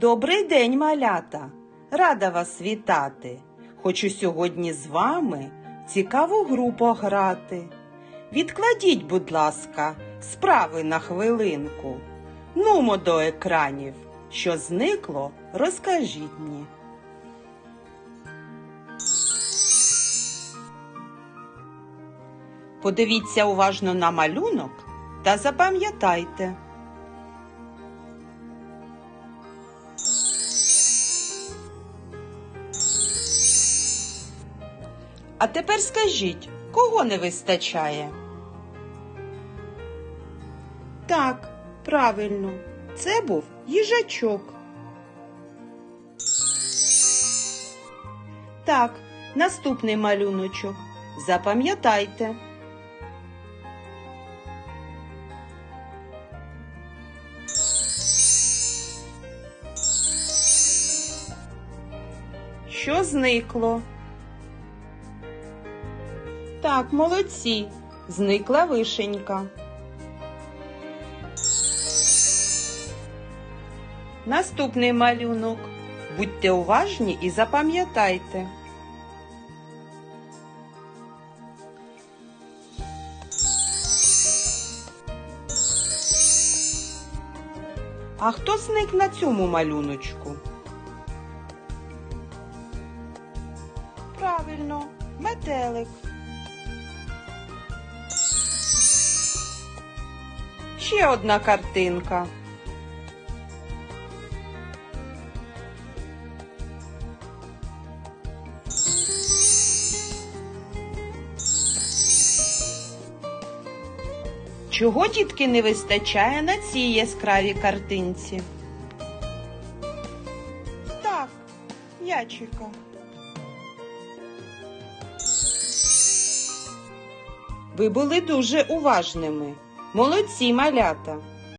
Добрий день, малята! Рада вас вітати. Хочу сьогодні з вами цікаву гру пограти. Відкладіть, будь ласка, справи на хвилинку. Нумо до екранів. Що зникло, розкажіть мені. Подивіться уважно на малюнок та запам'ятайте. А тепер скажіть, кого не вистачає? Так, правильно, це був їжачок. Так, наступний малюночок. Запам'ятайте. Що зникло? Так, молодці. Зникла вишенька. Наступний малюнок. Будьте уважні і запам'ятайте. А хто зник на цьому малюночку? Правильно, метелик. Ще одна картинка. Чого дітки не вистачає на цій яскравій картинці? Так, ячика. Ви були дуже уважними. Молодці малята.